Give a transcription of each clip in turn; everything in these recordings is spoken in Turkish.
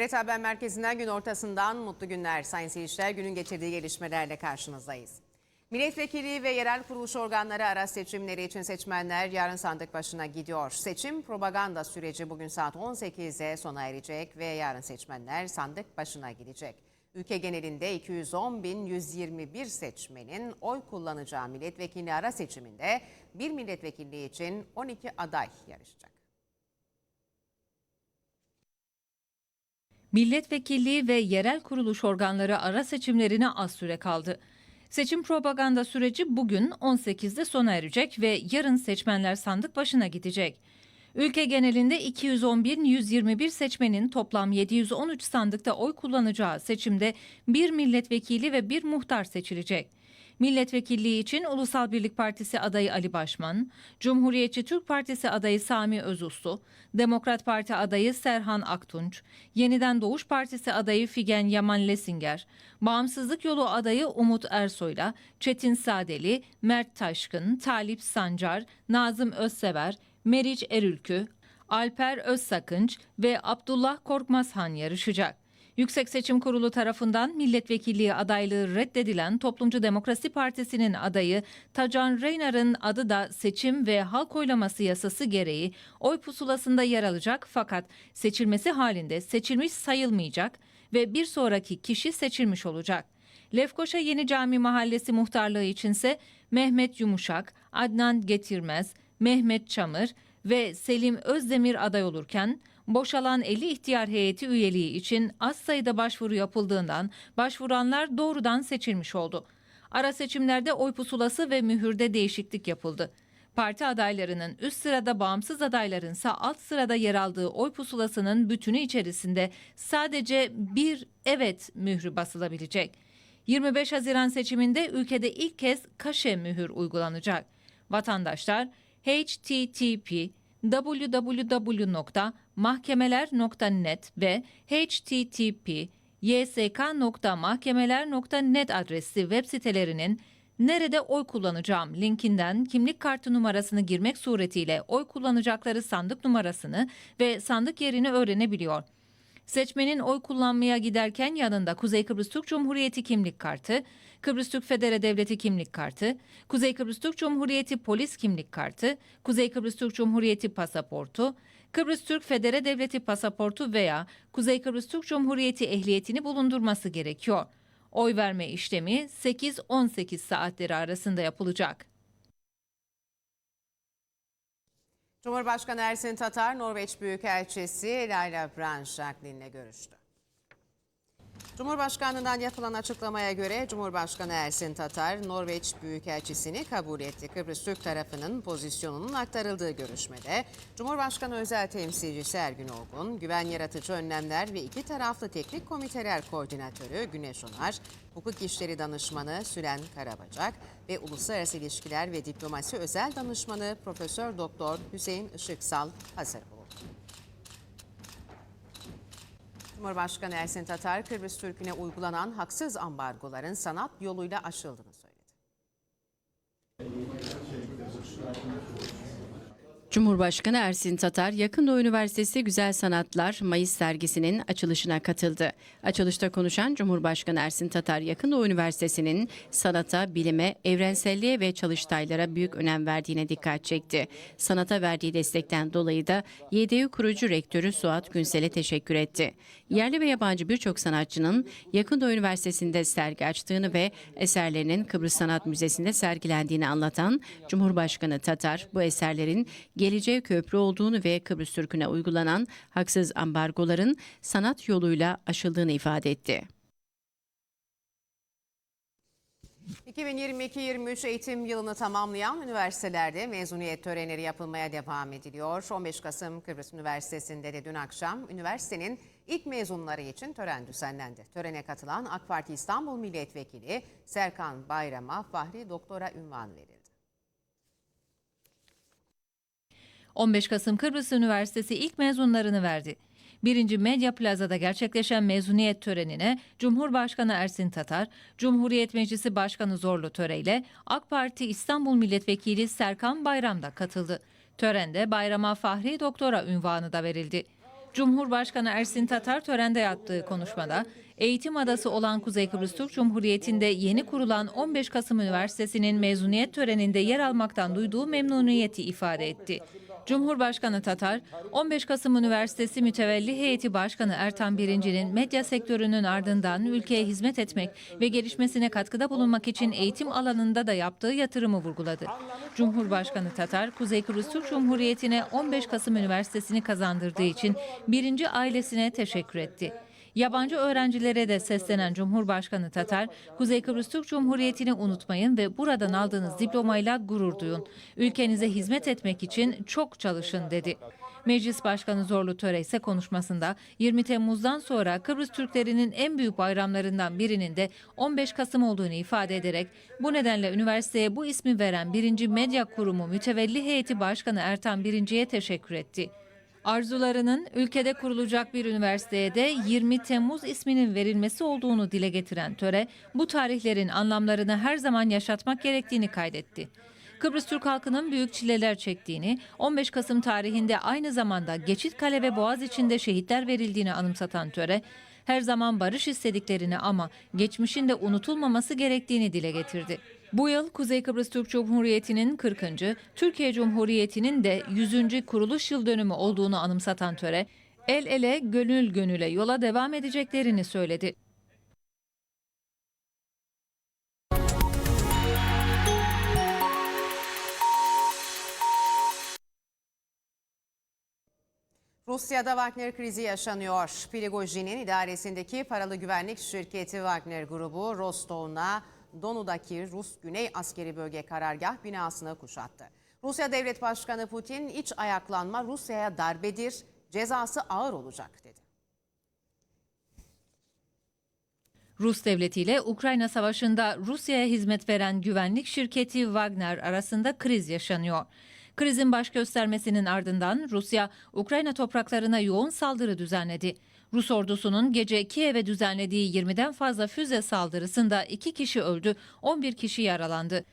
TRT Haber Merkezi'nden gün ortasından mutlu günler sayın seyirciler. Günün getirdiği gelişmelerle karşınızdayız. Milletvekili ve yerel kuruluş organları ara seçimleri için seçmenler yarın sandık başına gidiyor. Seçim propaganda süreci bugün saat 18'de sona erecek ve yarın seçmenler sandık başına gidecek. Ülke genelinde 210.121 seçmenin oy kullanacağı milletvekili ara seçiminde bir milletvekilliği için 12 aday yarışacak. Milletvekilliği ve yerel kuruluş organları ara seçimlerine az süre kaldı. Seçim propaganda süreci bugün 18'de sona erecek ve yarın seçmenler sandık başına gidecek. Ülke genelinde 211.121 seçmenin toplam 713 sandıkta oy kullanacağı seçimde bir milletvekili ve bir muhtar seçilecek. Milletvekilliği için Ulusal Birlik Partisi adayı Ali Başman, Cumhuriyetçi Türk Partisi adayı Sami Özuslu, Demokrat Parti adayı Serhan Aktunç, Yeniden Doğuş Partisi adayı Figen Yaman Lesinger, Bağımsızlık Yolu adayı Umut Ersoy'la Çetin Sadeli, Mert Taşkın, Talip Sancar, Nazım Özsever, Meriç Erülkü, Alper Özsakınç ve Abdullah Korkmazhan yarışacak. Yüksek Seçim Kurulu tarafından milletvekilliği adaylığı reddedilen Toplumcu Demokrasi Partisi'nin adayı Tacan Reynar'ın adı da seçim ve halk oylaması yasası gereği oy pusulasında yer alacak fakat seçilmesi halinde seçilmiş sayılmayacak ve bir sonraki kişi seçilmiş olacak. Lefkoşa Yeni Cami Mahallesi muhtarlığı içinse Mehmet Yumuşak, Adnan Getirmez, Mehmet Çamır ve Selim Özdemir aday olurken boşalan 50 ihtiyar heyeti üyeliği için az sayıda başvuru yapıldığından başvuranlar doğrudan seçilmiş oldu. Ara seçimlerde oy pusulası ve mühürde değişiklik yapıldı. Parti adaylarının üst sırada bağımsız adayların ise alt sırada yer aldığı oy pusulasının bütünü içerisinde sadece bir evet mührü basılabilecek. 25 Haziran seçiminde ülkede ilk kez kaşe mühür uygulanacak. Vatandaşlar http www.mahkemeler.net ve http ysk.mahkemeler.net adresli web sitelerinin nerede oy kullanacağım linkinden kimlik kartı numarasını girmek suretiyle oy kullanacakları sandık numarasını ve sandık yerini öğrenebiliyor. Seçmenin oy kullanmaya giderken yanında Kuzey Kıbrıs Türk Cumhuriyeti kimlik kartı, Kıbrıs Türk Federe Devleti kimlik kartı, Kuzey Kıbrıs Türk Cumhuriyeti polis kimlik kartı, Kuzey Kıbrıs Türk Cumhuriyeti pasaportu, Kıbrıs Türk Federe Devleti pasaportu veya Kuzey Kıbrıs Türk Cumhuriyeti ehliyetini bulundurması gerekiyor. Oy verme işlemi 8-18 saatleri arasında yapılacak. Cumhurbaşkanı Ersin Tatar, Norveç Büyükelçisi Laila Brandstad'le görüştü. Cumhurbaşkanlığından yapılan açıklamaya göre Cumhurbaşkanı Ersin Tatar, Norveç Büyükelçisini kabul etti. Kıbrıs Türk tarafının pozisyonunun aktarıldığı görüşmede Cumhurbaşkanı Özel Temsilcisi Ergün Olgun, Güven Yaratıcı Önlemler ve iki taraflı teknik komiteler koordinatörü Güneş Onar, Hukuk İşleri Danışmanı Sülen Karabacak ve Uluslararası İlişkiler ve Diplomasi Özel Danışmanı Profesör Doktor Hüseyin Işıksal hazır bulundu. Cumhurbaşkanı Ersin Tatar, Kıbrıs Türk'üne uygulanan haksız ambargoların sanat yoluyla aşıldığını söyledi. Cumhurbaşkanı Ersin Tatar, Yakında Üniversitesi Güzel Sanatlar Mayıs sergisinin açılışına katıldı. Açılışta konuşan Cumhurbaşkanı Ersin Tatar, Yakında Üniversitesi'nin sanata, bilime, evrenselliğe ve çalıştaylara büyük önem verdiğine dikkat çekti. Sanata verdiği destekten dolayı da YDÜ kurucu rektörü Suat Günsel'e teşekkür etti. Yerli ve yabancı birçok sanatçının Yakında Üniversitesi'nde sergi açtığını ve eserlerinin Kıbrıs Sanat Müzesi'nde sergilendiğini anlatan Cumhurbaşkanı Tatar, bu eserlerin geleceğe köprü olduğunu ve Kıbrıs Türk'üne uygulanan haksız ambargoların sanat yoluyla aşıldığını ifade etti. 2022-23 eğitim yılını tamamlayan üniversitelerde mezuniyet törenleri yapılmaya devam ediliyor. 15 Kasım Kıbrıs Üniversitesi'nde de dün akşam üniversitenin ilk mezunları için tören düzenlendi. Törene katılan AK Parti İstanbul Milletvekili Serkan Bayram'a Fahri Doktora ünvan verildi. 15 Kasım Kıbrıs Üniversitesi ilk mezunlarını verdi. 1. Medya Plaza'da gerçekleşen mezuniyet törenine Cumhurbaşkanı Ersin Tatar, Cumhuriyet Meclisi Başkanı Zorlu Töre ile AK Parti İstanbul Milletvekili Serkan Bayram da katıldı. Törende bayrama Fahri Doktora ünvanı da verildi. Cumhurbaşkanı Ersin Tatar törende yaptığı konuşmada eğitim adası olan Kuzey Kıbrıs Türk Cumhuriyeti'nde yeni kurulan 15 Kasım Üniversitesi'nin mezuniyet töreninde yer almaktan duyduğu memnuniyeti ifade etti. Cumhurbaşkanı Tatar, 15 Kasım Üniversitesi Mütevelli Heyeti Başkanı Ertan Birinci'nin medya sektörünün ardından ülkeye hizmet etmek ve gelişmesine katkıda bulunmak için eğitim alanında da yaptığı yatırımı vurguladı. Cumhurbaşkanı Tatar, Kuzey Kıbrıs Türk Cumhuriyeti'ne 15 Kasım Üniversitesi'ni kazandırdığı için birinci ailesine teşekkür etti. Yabancı öğrencilere de seslenen Cumhurbaşkanı Tatar, Kuzey Kıbrıs Türk Cumhuriyeti'ni unutmayın ve buradan aldığınız diplomayla gurur duyun. Ülkenize hizmet etmek için çok çalışın dedi. Meclis Başkanı Zorlu Töre ise konuşmasında 20 Temmuz'dan sonra Kıbrıs Türklerinin en büyük bayramlarından birinin de 15 Kasım olduğunu ifade ederek bu nedenle üniversiteye bu ismi veren 1. Medya Kurumu Mütevelli Heyeti Başkanı Ertan Birinci'ye teşekkür etti. Arzularının ülkede kurulacak bir üniversiteye de 20 Temmuz isminin verilmesi olduğunu dile getiren töre, bu tarihlerin anlamlarını her zaman yaşatmak gerektiğini kaydetti. Kıbrıs Türk halkının büyük çileler çektiğini, 15 Kasım tarihinde aynı zamanda Geçitkale ve Boğaz içinde şehitler verildiğini anımsatan töre, her zaman barış istediklerini ama geçmişin de unutulmaması gerektiğini dile getirdi. Bu yıl Kuzey Kıbrıs Türk Cumhuriyeti'nin 40. Türkiye Cumhuriyeti'nin de 100. kuruluş yıl dönümü olduğunu anımsatan töre, el ele gönül gönüle yola devam edeceklerini söyledi. Rusya'da Wagner krizi yaşanıyor. Prigojin'in idaresindeki paralı güvenlik şirketi Wagner grubu Rostov'una Donu'daki Rus Güney Askeri Bölge Karargah binasını kuşattı. Rusya Devlet Başkanı Putin iç ayaklanma Rusya'ya darbedir, cezası ağır olacak dedi. Rus devleti ile Ukrayna Savaşı'nda Rusya'ya hizmet veren güvenlik şirketi Wagner arasında kriz yaşanıyor. Krizin baş göstermesinin ardından Rusya, Ukrayna topraklarına yoğun saldırı düzenledi. Rus ordusunun gece Kiev'e düzenlediği 20'den fazla füze saldırısında 2 kişi öldü, 11 kişi yaralandı.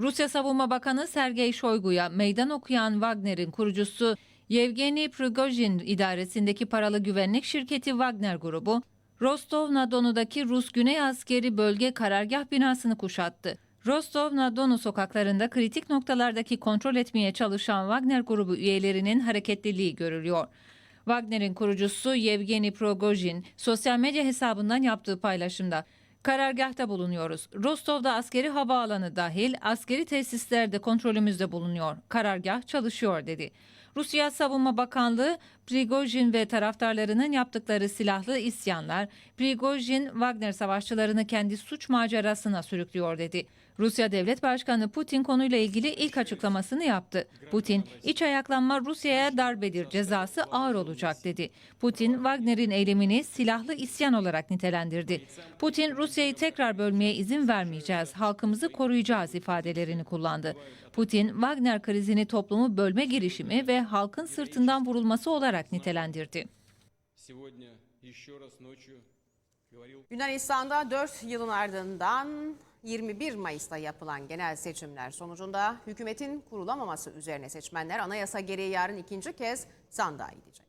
Rusya Savunma Bakanı Sergey Shoigu'ya meydan okuyan Wagner'in kurucusu Yevgeny Prigojin idaresindeki paralı güvenlik şirketi Wagner grubu, Rostov-na-Donu'daki Rus Güney Askeri Bölge Karargah binasını kuşattı. Rostov-na-Donu sokaklarında kritik noktalardaki kontrol etmeye çalışan Wagner grubu üyelerinin hareketliliği görülüyor. Wagner'in kurucusu Yevgeny Prigojin sosyal medya hesabından yaptığı paylaşımda Karargahta bulunuyoruz. Rostov'da askeri havaalanı dahil askeri tesisler de kontrolümüzde bulunuyor. Karargah çalışıyor dedi. Rusya Savunma Bakanlığı Prigojin ve taraftarlarının yaptıkları silahlı isyanlar Prigojin Wagner savaşçılarını kendi suç macerasına sürüklüyor dedi. Rusya Devlet Başkanı Putin konuyla ilgili ilk açıklamasını yaptı. Putin, iç ayaklanma Rusya'ya darbedir, cezası ağır olacak dedi. Putin, Wagner'in eylemini silahlı isyan olarak nitelendirdi. Putin, Rusya'yı tekrar bölmeye izin vermeyeceğiz, halkımızı koruyacağız ifadelerini kullandı. Putin, Wagner krizini toplumu bölme girişimi ve halkın sırtından vurulması olarak nitelendirdi. Yunanistan'da 4 yılın ardından 21 Mayıs'ta yapılan genel seçimler sonucunda hükümetin kurulamaması üzerine seçmenler anayasa gereği yarın ikinci kez sandığa gidecek.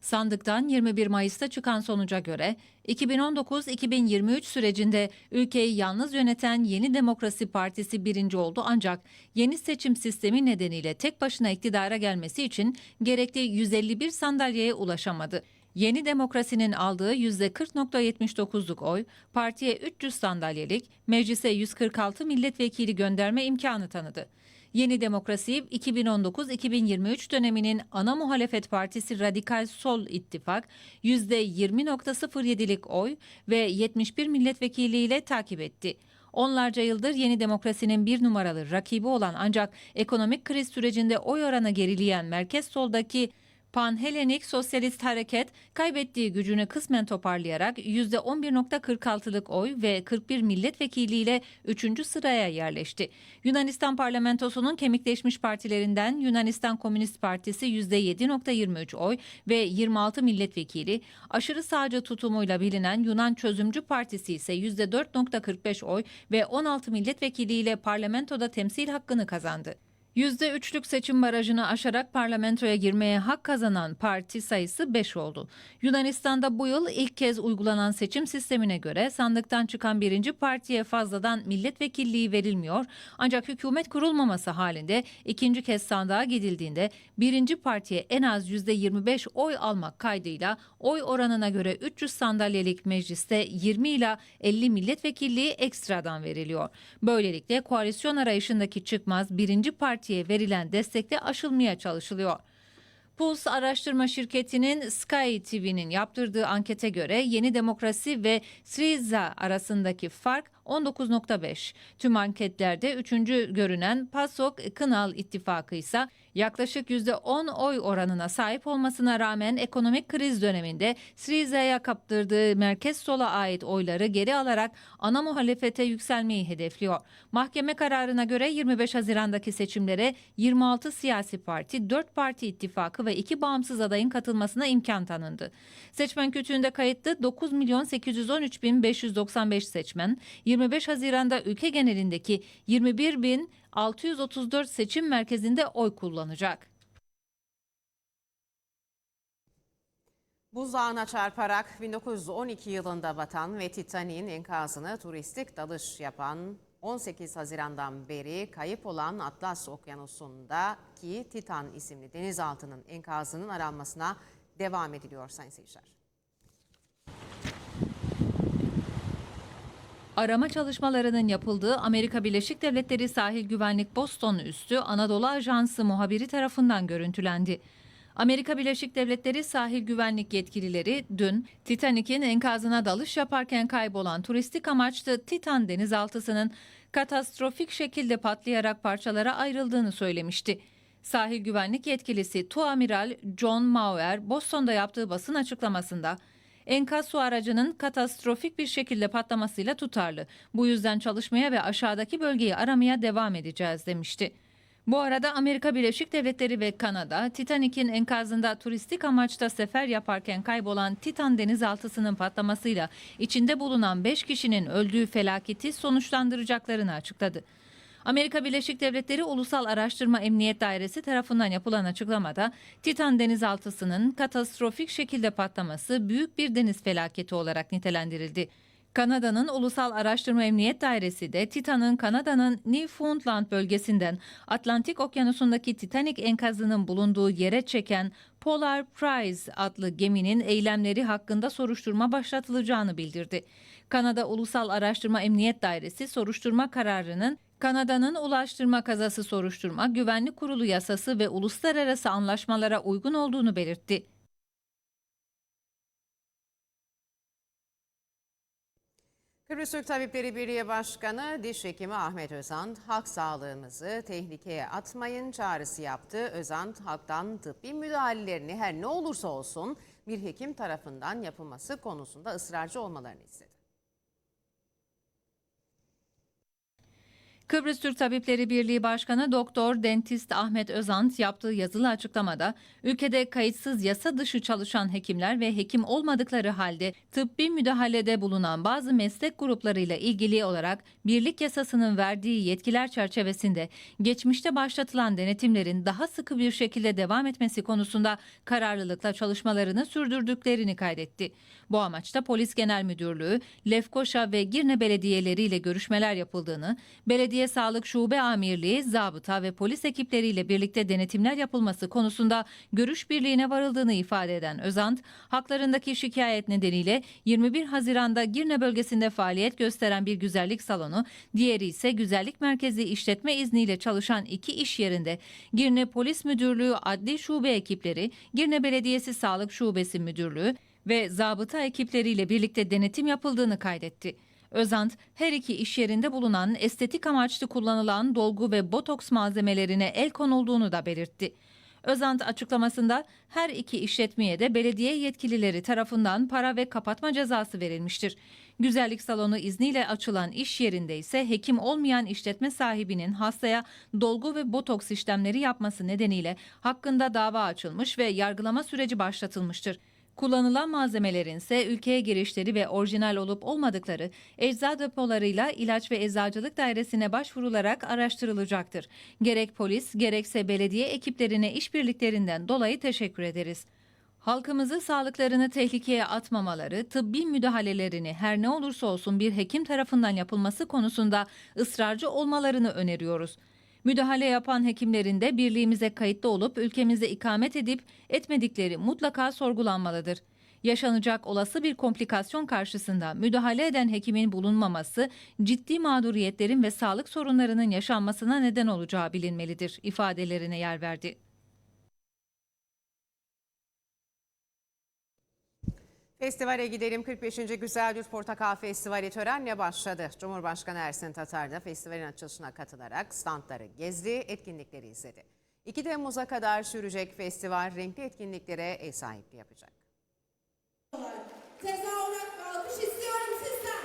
Sandıktan 21 Mayıs'ta çıkan sonuca göre 2019-2023 sürecinde ülkeyi yalnız yöneten Yeni Demokrasi Partisi birinci oldu ancak yeni seçim sistemi nedeniyle tek başına iktidara gelmesi için gerekli 151 sandalyeye ulaşamadı. Yeni Demokrasi'nin aldığı %40.79'luk oy partiye 300 sandalyelik, meclise 146 milletvekili gönderme imkanı tanıdı. Yeni Demokrasi 2019-2023 döneminin ana muhalefet partisi Radikal Sol İttifak %20.07'lik oy ve 71 milletvekiliyle takip etti. Onlarca yıldır Yeni Demokrasi'nin bir numaralı rakibi olan ancak ekonomik kriz sürecinde oy oranı gerileyen merkez soldaki Pan-Helenik Sosyalist Hareket kaybettiği gücünü kısmen toparlayarak %11.46'lık oy ve 41 milletvekiliyle 3. sıraya yerleşti. Yunanistan parlamentosunun kemikleşmiş partilerinden Yunanistan Komünist Partisi %7.23 oy ve 26 milletvekili, aşırı sağcı tutumuyla bilinen Yunan Çözümcü Partisi ise %4.45 oy ve 16 milletvekiliyle parlamentoda temsil hakkını kazandı. %3'lük seçim barajını aşarak parlamentoya girmeye hak kazanan parti sayısı 5 oldu. Yunanistan'da bu yıl ilk kez uygulanan seçim sistemine göre sandıktan çıkan birinci partiye fazladan milletvekilliği verilmiyor. Ancak hükümet kurulmaması halinde ikinci kez sandığa gidildiğinde birinci partiye en az %25 oy almak kaydıyla oy oranına göre 300 sandalyelik mecliste 20 ila 50 milletvekilliği ekstradan veriliyor. Böylelikle koalisyon arayışındaki çıkmaz birinci partiye verilen destekle aşılmaya çalışılıyor. Pulse araştırma şirketinin Sky TV'nin yaptırdığı ankete göre Yeni Demokrasi ve Syriza arasındaki fark 19.5. Tüm anketlerde üçüncü görünen PASOK Kınal ittifakı ise yaklaşık %10 oy oranına sahip olmasına rağmen ekonomik kriz döneminde Syriza'ya kaptırdığı merkez sola ait oyları geri alarak ana muhalefete yükselmeyi hedefliyor. Mahkeme kararına göre 25 Haziran'daki seçimlere 26 siyasi parti, 4 parti ittifakı ve 2 bağımsız adayın katılmasına imkan tanındı. Seçmen kütüğünde kayıtlı 9 milyon 813 bin 595 seçmen, 25 Haziran'da ülke genelindeki 21 bin 634 seçim merkezinde oy kullanacak. Buzdağına çarparak 1912 yılında batan ve Titanik'in enkazını turistik dalış yapan 18 Haziran'dan beri kayıp olan Atlas Okyanusu'ndaki Titan isimli denizaltının enkazının aranmasına devam ediliyor sayın seyirciler. Arama çalışmalarının yapıldığı Amerika Birleşik Devletleri Sahil Güvenlik Boston üstü Anadolu Ajansı muhabiri tarafından görüntülendi. Amerika Birleşik Devletleri sahil güvenlik yetkilileri dün Titanik'in enkazına dalış yaparken kaybolan turistik amaçlı Titan denizaltısının katastrofik şekilde patlayarak parçalara ayrıldığını söylemişti. Sahil güvenlik yetkilisi Tuamiral John Mauer Boston'da yaptığı basın açıklamasında Enkaz su aracının katastrofik bir şekilde patlamasıyla tutarlı. Bu yüzden çalışmaya ve aşağıdaki bölgeyi aramaya devam edeceğiz demişti. Bu arada Amerika Birleşik Devletleri ve Kanada, Titanik'in enkazında turistik amaçta sefer yaparken kaybolan Titan denizaltısının patlamasıyla içinde bulunan 5 kişinin öldüğü felaketi sonuçlandıracaklarını açıkladı. Amerika Birleşik Devletleri Ulusal Araştırma Emniyet Dairesi tarafından yapılan açıklamada Titan denizaltısının katastrofik şekilde patlaması büyük bir deniz felaketi olarak nitelendirildi. Kanada'nın Ulusal Araştırma Emniyet Dairesi de Titan'ın Kanada'nın Newfoundland bölgesinden Atlantik Okyanusu'ndaki Titanic enkazının bulunduğu yere çeken Polar Prize adlı geminin eylemleri hakkında soruşturma başlatılacağını bildirdi. Kanada Ulusal Araştırma Emniyet Dairesi soruşturma kararının Kanada'nın Ulaştırma Kazası Soruşturma, Güvenlik Kurulu yasası ve uluslararası anlaşmalara uygun olduğunu belirtti. Kıbrıs Türk Tabipleri Birliği Başkanı Diş Hekimi Ahmet Özant, halk sağlığımızı tehlikeye atmayın çağrısı yaptı. Özant, halktan tıbbi müdahalelerini her ne olursa olsun bir hekim tarafından yapılması konusunda ısrarcı olmalarını istedi. Kıbrıs Türk Tabipleri Birliği Başkanı Doktor Dentist Ahmet Özant yaptığı yazılı açıklamada ülkede kayıtsız yasa dışı çalışan hekimler ve hekim olmadıkları halde tıbbi müdahalede bulunan bazı meslek gruplarıyla ilgili olarak birlik yasasının verdiği yetkiler çerçevesinde geçmişte başlatılan denetimlerin daha sıkı bir şekilde devam etmesi konusunda kararlılıkla çalışmalarını sürdürdüklerini kaydetti. Bu amaçta Polis Genel Müdürlüğü, Lefkoşa ve Girne belediyeleriyle görüşmeler yapıldığını, Belediye Sağlık Şube Amirliği, zabıta ve polis ekipleriyle birlikte denetimler yapılması konusunda görüş birliğine varıldığını ifade eden Özant, haklarındaki şikayet nedeniyle 21 Haziran'da Girne bölgesinde faaliyet gösteren bir güzellik salonu, diğeri ise güzellik merkezi işletme izniyle çalışan iki iş yerinde Girne Polis Müdürlüğü Adli Şube ekipleri, Girne Belediyesi Sağlık Şubesi Müdürlüğü, ve zabıta ekipleriyle birlikte denetim yapıldığını kaydetti. Özant, her iki iş yerinde bulunan estetik amaçlı kullanılan dolgu ve botoks malzemelerine el konulduğunu da belirtti. Özant açıklamasında her iki işletmeye de belediye yetkilileri tarafından para ve kapatma cezası verilmiştir. Güzellik salonu izniyle açılan iş yerinde ise hekim olmayan işletme sahibinin hastaya dolgu ve botoks işlemleri yapması nedeniyle hakkında dava açılmış ve yargılama süreci başlatılmıştır. Kullanılan malzemelerin ise ülkeye girişleri ve orijinal olup olmadıkları ecza depolarıyla ilaç ve eczacılık dairesine başvurularak araştırılacaktır. Gerek polis gerekse belediye ekiplerine işbirliklerinden dolayı teşekkür ederiz. Halkımızı sağlıklarını tehlikeye atmamaları, tıbbi müdahalelerini her ne olursa olsun bir hekim tarafından yapılması konusunda ısrarcı olmalarını öneriyoruz. Müdahale yapan hekimlerin de birliğimize kayıtlı olup ülkemizde ikamet edip etmedikleri mutlaka sorgulanmalıdır. Yaşanacak olası bir komplikasyon karşısında müdahale eden hekimin bulunmaması ciddi mağduriyetlerin ve sağlık sorunlarının yaşanmasına neden olacağı bilinmelidir ifadelerine yer verdi. Festivale gidelim 45. Güzel Yurt Portakal Festivali törenle başladı. Cumhurbaşkanı Ersin Tatar da festivalin açılışına katılarak standları gezdi, etkinlikleri izledi. 2 Temmuz'a kadar sürecek festival renkli etkinliklere ev sahipliği yapacak. Tezahürat ve alkış istiyorum sizden.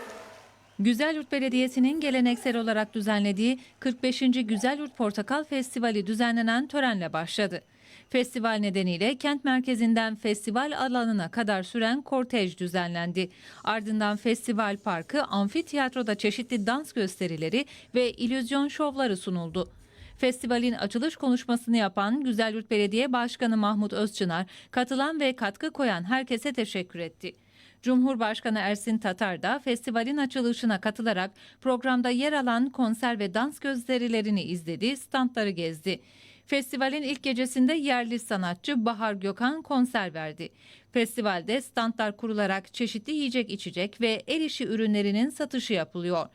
Güzelyurt Belediyesi'nin geleneksel olarak düzenlediği 45. Güzelyurt Portakal Festivali düzenlenen törenle başladı. Festival nedeniyle kent merkezinden festival alanına kadar süren kortej düzenlendi. Ardından festival parkı amfiteyatroda çeşitli dans gösterileri ve illüzyon şovları sunuldu. Festivalin açılış konuşmasını yapan Güzelyurt Belediye Başkanı Mahmut Özçınar, katılan ve katkı koyan herkese teşekkür etti. Cumhurbaşkanı Ersin Tatar da festivalin açılışına katılarak programda yer alan konser ve dans gösterilerini izledi, standları gezdi. Festivalin ilk gecesinde yerli sanatçı Bahar Gökhan konser verdi. Festivalde standlar kurularak çeşitli yiyecek içecek ve el işi ürünlerinin satışı yapılıyor.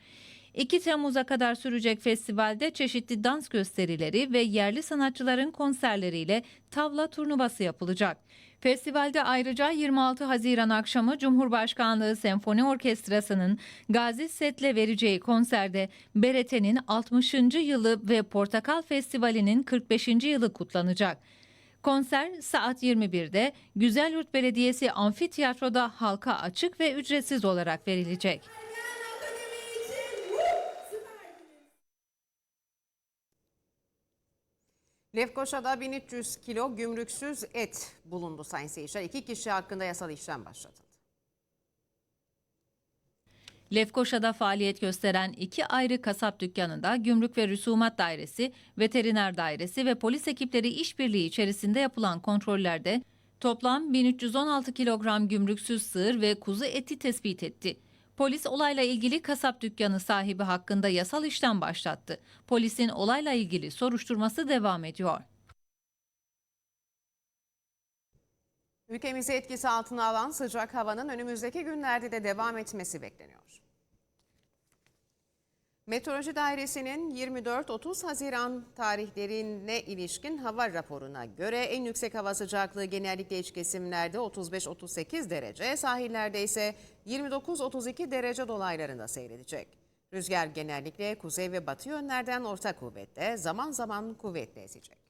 2 Temmuz'a kadar sürecek festivalde çeşitli dans gösterileri ve yerli sanatçıların konserleriyle tavla turnuvası yapılacak. Festivalde ayrıca 26 Haziran akşamı Cumhurbaşkanlığı Senfoni Orkestrası'nın Gazi Set'le vereceği konserde Berete'nin 60. yılı ve Portakal Festivali'nin 45. yılı kutlanacak. Konser saat 21'de Güzelyurt Belediyesi Amfiteyatro'da halka açık ve ücretsiz olarak verilecek. Lefkoşa'da 1300 kilo gümrüksüz et bulundu sayın seyirciler. İki kişi hakkında yasal işlem başlatıldı. Lefkoşa'da faaliyet gösteren iki ayrı kasap dükkanında Gümrük ve Rüsumat Dairesi, Veteriner Dairesi ve polis ekipleri işbirliği içerisinde yapılan kontrollerde toplam 1316 kilogram gümrüksüz sığır ve kuzu eti tespit etti. Polis olayla ilgili kasap dükkanı sahibi hakkında yasal işlem başlattı. Polisin olayla ilgili soruşturması devam ediyor. Ülkemizi etkisi altına alan sıcak havanın önümüzdeki günlerde de devam etmesi bekleniyor. Meteoroloji Dairesi'nin 24-30 Haziran tarihlerine ilişkin hava raporuna göre en yüksek hava sıcaklığı genellikle iç kesimlerde 35-38 derece, sahillerde ise 29-32 derece dolaylarında seyredecek. Rüzgar genellikle kuzey ve batı yönlerden orta kuvvette, zaman zaman kuvvetli esecek.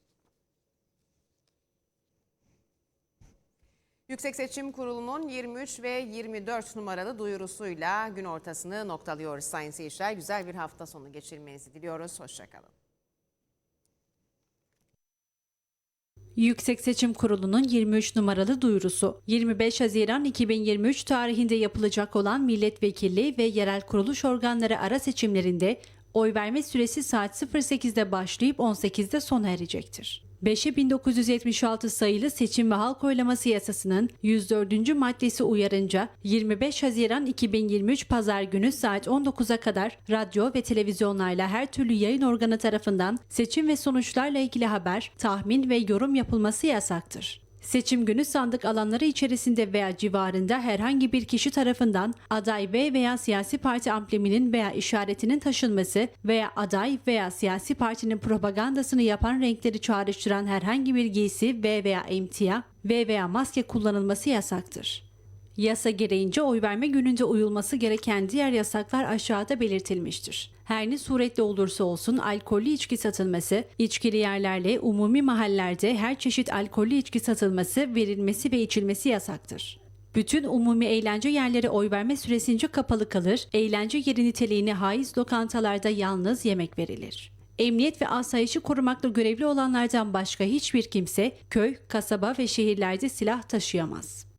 Yüksek Seçim Kurulu'nun 23 ve 24 numaralı duyurusuyla gün ortasını noktalıyoruz sayın seyirciler. Güzel bir hafta sonu geçirmenizi diliyoruz. Hoşçakalın. Yüksek Seçim Kurulu'nun 23 numaralı duyurusu 25 Haziran 2023 tarihinde yapılacak olan milletvekilliği ve yerel kuruluş organları ara seçimlerinde oy verme süresi saat 08'de başlayıp 18'de sona erecektir. 5'e 1976 sayılı Seçim ve Halk Oylaması Yasası'nın 104. maddesi uyarınca 25 Haziran 2023 Pazar günü saat 19'a kadar radyo ve televizyonlarla her türlü yayın organı tarafından seçim ve sonuçlarla ilgili haber, tahmin ve yorum yapılması yasaktır. Seçim günü sandık alanları içerisinde veya civarında herhangi bir kişi tarafından aday ve veya siyasi parti ambleminin veya işaretinin taşınması veya aday veya siyasi partinin propagandasını yapan renkleri çağrıştıran herhangi bir giysi ve veya emtia ve veya maske kullanılması yasaktır. Yasa gereğince oy verme gününde uyulması gereken diğer yasaklar aşağıda belirtilmiştir. Her ne suretle olursa olsun alkollü içki satılması, içkili yerlerle umumi mahallerde her çeşit alkollü içki satılması, verilmesi ve içilmesi yasaktır. Bütün umumi eğlence yerleri oy verme süresince kapalı kalır, eğlence yeri niteliğine haiz lokantalarda yalnız yemek verilir. Emniyet ve asayişi korumakla görevli olanlardan başka hiçbir kimse köy, kasaba ve şehirlerde silah taşıyamaz.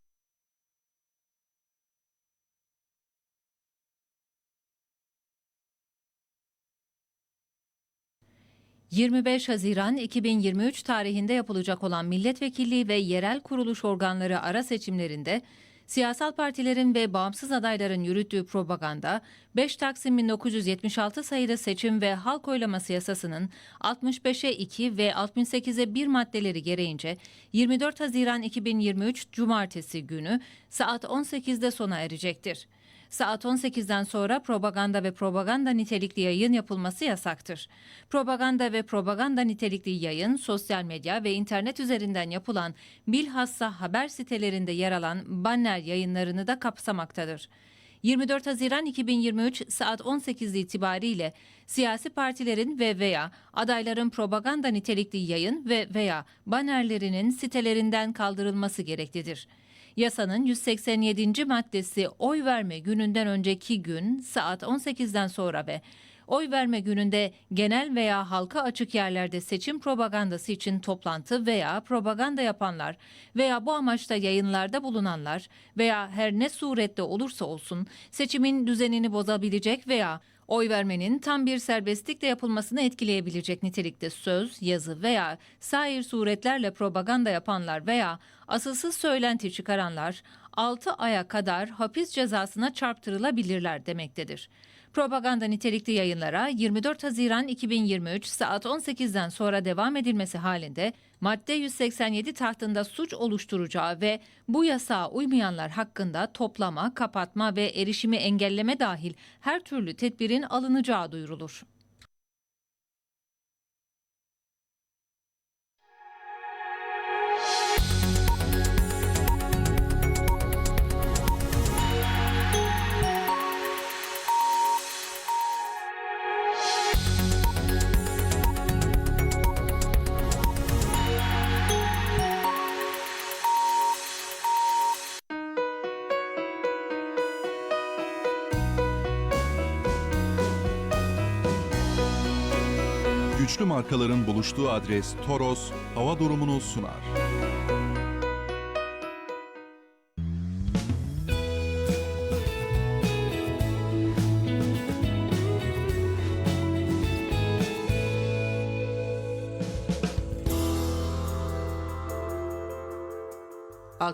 25 Haziran 2023 tarihinde yapılacak olan milletvekilliği ve yerel kuruluş organları ara seçimlerinde siyasal partilerin ve bağımsız adayların yürüttüğü propaganda 5 Taksim 1976 sayılı seçim ve halk oylaması yasasının 65'e 2 ve 68'e 1 maddeleri gereğince 24 Haziran 2023 Cumartesi günü saat 18'de sona erecektir. Saat 18'den sonra propaganda ve propaganda nitelikli yayın yapılması yasaktır. Propaganda ve propaganda nitelikli yayın sosyal medya ve internet üzerinden yapılan bilhassa haber sitelerinde yer alan banner yayınlarını da kapsamaktadır. 24 Haziran 2023 saat 18 itibariyle siyasi partilerin ve veya adayların propaganda nitelikli yayın ve veya bannerlerinin sitelerinden kaldırılması gereklidir. Yasanın 187. maddesi oy verme gününden önceki gün saat 18'den sonra ve oy verme gününde genel veya halka açık yerlerde seçim propagandası için toplantı veya propaganda yapanlar veya bu amaçta yayınlarda bulunanlar veya her ne surette olursa olsun seçimin düzenini bozabilecek veya oy vermenin tam bir serbestlikle yapılmasını etkileyebilecek nitelikte söz, yazı veya sair suretlerle propaganda yapanlar veya asılsız söylenti çıkaranlar 6 aya kadar hapis cezasına çarptırılabilirler demektedir. Propaganda nitelikli yayınlara 24 Haziran 2023 saat 18'den sonra devam edilmesi halinde madde 187 tahtında suç oluşturacağı ve bu yasağa uymayanlar hakkında toplama, kapatma ve erişimi engelleme dahil her türlü tedbirin alınacağı duyurulur. Güçlü markaların buluştuğu adres Toros hava durumunu sunar.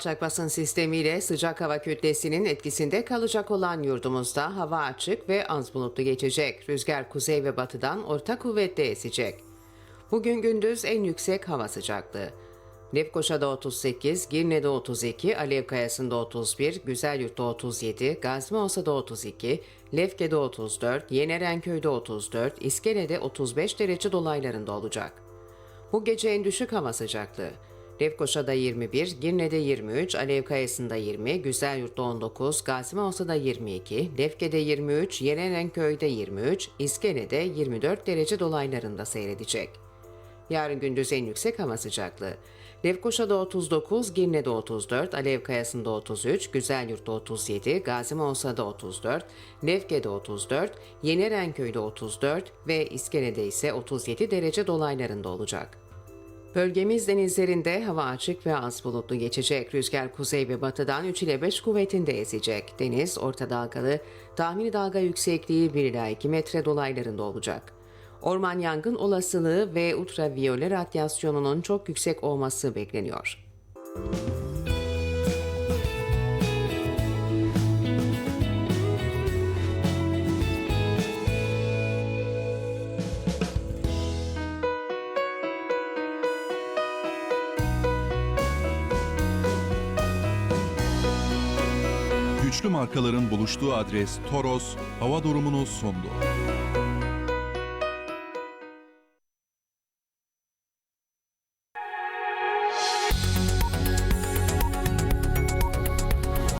Alçak basın sistemiyle sıcak hava kütlesinin etkisinde kalacak olan yurdumuzda hava açık ve az bulutlu geçecek. Rüzgar kuzey ve batıdan orta kuvvette esecek. Bugün gündüz en yüksek hava sıcaklığı. Lefkoşa'da 38, Girne'de 32, Alevkayası'nda 31, Güzelyurt'ta 37, Gaziosa'da 32, Lefke'de 34, Yenerenköy'de 34, İskele'de 35 derece dolaylarında olacak. Bu gece en düşük hava sıcaklığı. Lefkoşa'da 21, Girne'de 23, Alevkayası'nda 20, Güzelyurt'ta 19, Gaziosa'da 22, Lefke'de 23, Yenerenköy'de 23, İskele'de 24 derece dolaylarında seyredecek. Yarın gündüz en yüksek hava sıcaklığı. Lefkoşa'da 39, Girne'de 34, Alevkayası'nda 33, Güzelyurt'ta 37, Gaziosa'da 34, Lefke'de 34, Yenerenköy'de 34 ve İskele'de ise 37 derece dolaylarında olacak. Bölgemiz denizlerinde hava açık ve az bulutlu geçecek. Rüzgar kuzey ve batıdan 3 ile 5 kuvvetinde esecek. Deniz orta dalgalı, tahmini dalga yüksekliği 1 ila 2 metre dolaylarında olacak. Orman yangın olasılığı ve ultraviyole radyasyonunun çok yüksek olması bekleniyor. Güçlü markaların buluştuğu adres Toros hava durumunu sundu.